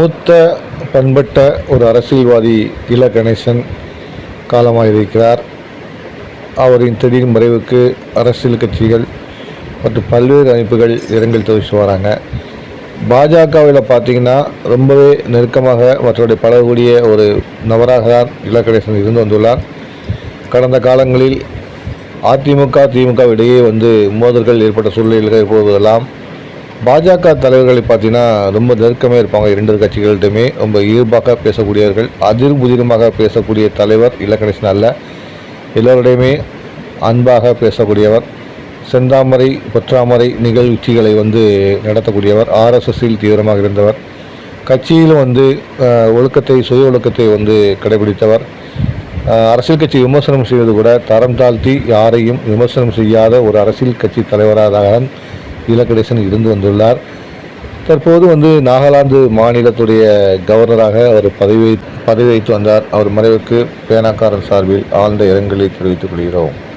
மூத்த பண்பட்ட ஒரு அரசியல்வாதி இல கணேசன் காலமாக இருக்கிறார் அவரின் திடீர் மறைவுக்கு அரசியல் கட்சிகள் மற்றும் பல்வேறு அமைப்புகள் இரங்கல் தெரிவித்து வராங்க. பாஜகவில் பார்த்தீங்கன்னா ரொம்பவே நெருக்கமாக மற்றவருடைய பழகக்கூடிய ஒரு நபராக தான் இலக்கணேசன் இருந்து வந்துள்ளார். கடந்த காலங்களில் அதிமுக திமுக இடையே வந்து மோதல்கள் ஏற்பட்ட சூழ்நிலைகள் போவதெல்லாம் பாஜக தலைவர்களை பார்த்தீங்கன்னா ரொம்ப நெருக்கமே இருப்பாங்க. இரண்டு கட்சிகள்கிட்டயுமே ரொம்ப இயல்பாக பேசக்கூடியவர்கள் அதிர் புதிருமாக பேசக்கூடிய தலைவர் இலக்கணேசன் அல்ல. எல்லோருடையுமே அன்பாக பேசக்கூடியவர் செந்தாமரை பொற்றாமரை நிகழ்ச்சிகளை வந்து நடத்தக்கூடியவர் ஆர்எஸ்எஸ்ஸில் தீவிரமாக இருந்தவர் கட்சியிலும் வந்து ஒழுக்கத்தை சுய ஒழுக்கத்தை வந்து கடைபிடித்தவர். அரசியல் கட்சி விமர்சனம் செய்வது கூட தரம் தாழ்த்தி யாரையும் விமர்சனம் செய்யாத ஒரு அரசியல் கட்சி தலைவராக தான் இலக்கணேசன் இருந்து வந்துள்ளார். தற்போது வந்து நாகாலாந்து மாநிலத்துடைய கவர்னராக அவர் பதவி பதவி வைத்து வந்தார். அவர் மறைவுக்கு பேனாக்காரன் சார்பில் ஆழ்ந்த இரங்கலை தெரிவித்துக் கொள்கிறோம்.